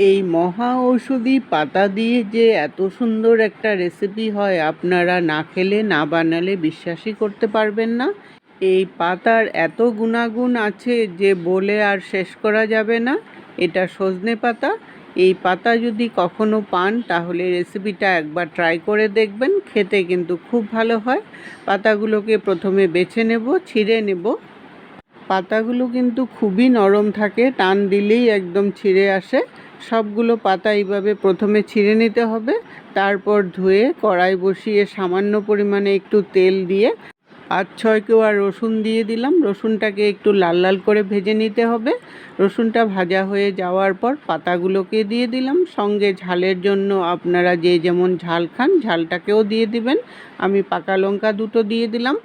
এই মহা ঔষধি পাতা দিয়ে যে এত সুন্দর একটা রেসিপি হয়, আপনারা না খেলে, না বানালে বিশ্বাসই করতে পারবেন না। এই পাতার এত গুণাগুণ আছে যে বলে আর শেষ করা যাবে না। এটা সজনে পাতা। এই পাতা যদি কখনো পান, তাহলে রেসিপিটা একবার ট্রাই করে দেখবেন, খেতে কিন্তু খুব ভালো হয়। পাতাগুলোকে প্রথমে বেছে নেব, ছিঁড়ে নেব। পাতাগুলো কিন্তু খুবই নরম থাকে, টান দিলেই একদম ছিঁড়ে আসে। সবগুলো পাতা এইভাবে প্রথমে ছিঁড়ে নিতে হবে, তারপর ধুয়ে কড়াই বসিয়ে সামান্য পরিমাণে একটু তেল দিয়ে পাঁচ ছয় কোয়া রসুন দিয়ে দিলাম। রসুনটাকে একটু লাল লাল করে ভেজে নিতে হবে। রসুনটা ভাজা হয়ে যাওয়ার পর পাতাগুলোকে দিয়ে দিলাম। সঙ্গে ঝালের জন্য আপনারা যে যেমন ঝাল খান, ঝালটাকেও দিয়ে দিবেন। আমি পাকা লঙ্কা দুটো দিয়ে দিলাম।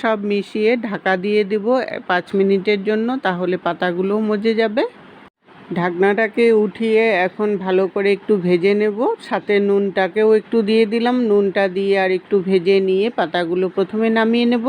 সব মিশিয়ে ঢাকা দিয়ে দেব পাঁচ মিনিটের জন্য, তাহলে পাতাগুলোও মজে যাবে। ঢাকনাটাকে উঠিয়ে এখন ভালো করে একটু ভেজে নেব। সাথে নুনটাকেও একটু দিয়ে দিলাম। নুনটা দিয়ে আর একটু ভেজে নিয়ে পাতাগুলো প্রথমে নামিয়ে নেব।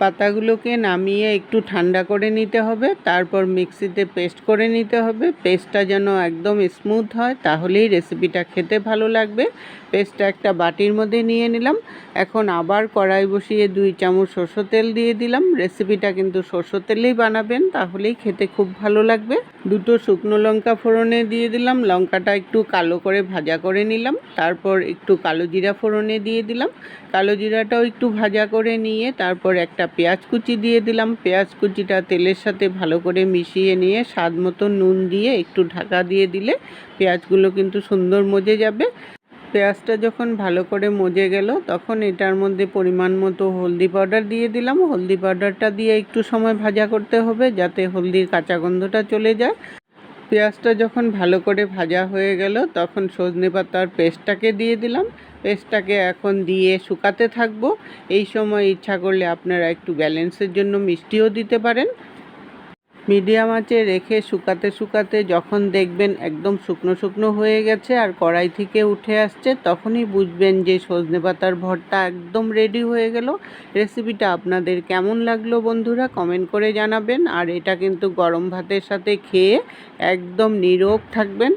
পাতাগুলোকে নামিয়ে একটু ঠান্ডা করে নিতে হবে। তারপর মিক্সিতে পেস্ট করে নিতে হবে। পেস্টটা যেন একদম স্মুথ হয়, তাহলেই রেসিপিটা খেতে ভালো লাগবে। পেস্টটা একটা বাটির মধ্যে নিয়ে নিলাম। এখন আবার কড়াই বসিয়ে দুই চামচ সরষের তেল দিয়ে দিলাম। রেসিপিটা কিন্তু সরষের তেলেই বানাবেন, তাহলেই খেতে খুব ভালো লাগবে। দুটো শুকনো লঙ্কা ফোড়নে দিয়ে দিলাম। লঙ্কাটা একটু কালো করে ভাজা করে নিলাম। তারপর একটু কালো জিরা ফোড়নে দিয়ে দিলাম। কালো জিরাটাও একটু ভাজা করে নিয়ে তারপর একটা পেঁয়াজ কুচি দিয়ে দিলাম। পেঁয়াজ কুচিটা তেলের সাথে ভালো করে মিশিয়ে নিয়ে স্বাদ মতো নুন দিয়ে একটু ঢাকা দিয়ে দিলে পেঁয়াজগুলো কিন্তু সুন্দর মজে যাবে। পেঁয়াজটা যখন ভালো করে মজে গেল, তখন এটার মধ্যে পরিমাণ মতো হলদি পাউডার দিয়ে দিলাম। হলদি পাউডারটা দিয়ে একটু সময় ভাজা করতে হবে যাতে হলদির কাঁচা গন্ধটা চলে যায়। পেঁয়াজটা যখন ভালো করে ভাজা হয়ে গেল, তখন সজনে পাতার পেস্টটাকে দিয়ে দিলাম। পেস্টটাকে এখন দিয়ে শুকাতে থাকব। এই সময় ইচ্ছা করলে আপনারা একটু ব্যালেন্সের জন্য মিষ্টিও দিতে পারেন। মিডিয়াম আঁচে রেখে শুকাতে শুকাতে যখন দেখবেন একদম শুকনো শুকনো হয়ে গেছে আর কড়াই থেকে উঠে আসছে, তখনই বুঝবেন যে সজনে পাতার ভর্তা একদম রেডি হয়ে গেল। রেসিপিটা আপনাদের কেমন লাগল বন্ধুরা কমেন্ট করে জানাবেন। আর এটা কিন্তু গরম ভাতের সাথে খেয়ে একদম নিরোগ থাকবেন।